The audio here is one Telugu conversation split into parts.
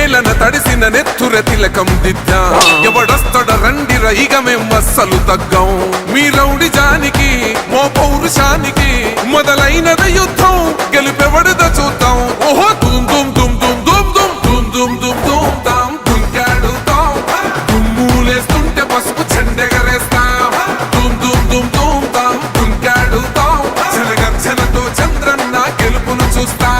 నేలన తడిసిన నెత్తుర తిలకం దిద్దా ఎవడొస్తడ రండిర ఇక మేం అస్సలు తగ్గం మీ రౌడి జానికి మో పౌరుషానికి మొదలైనద యుద్ధం గెలుపెవడద చూద్దాం ఓహో దుమ్ దుమ్ దుమ్ దుమ్ దుమ్ దుమ్ దుమ్ దుమ్ దుమ్ దుమ్ తాం దుంకాడుతాం దుమ్ములేస్తుంటే పసుపు చెండెగరేస్తాం దుమ్ దుమ్ దుమ్ దుమ్ తాం దుంకాడుతాం జనగర్జనతో చంద్రన్న గెలుపును చూస్తాం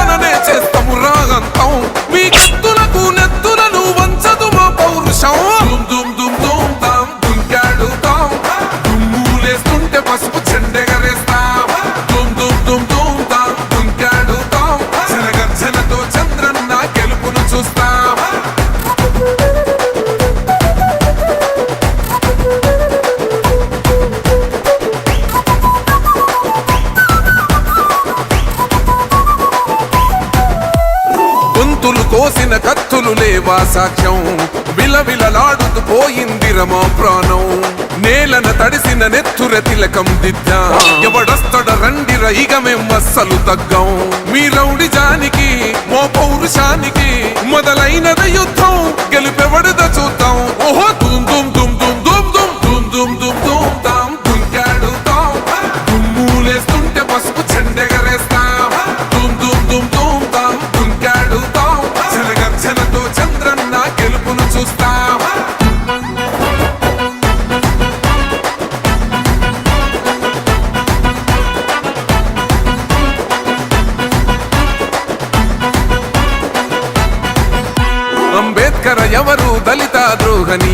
పోయింది ప్రాణం. నేలన తడిసిన నెత్తుర తిలకం దిద్దా. ఎవడొస్తడ రండి రైగ మేం అస్సలు తగ్గం. మీ రౌడి జానికి మో పౌరుషానికి మొదలైనద యుద్ధం. గెలుపెవడద చూద్దాం. ఓహో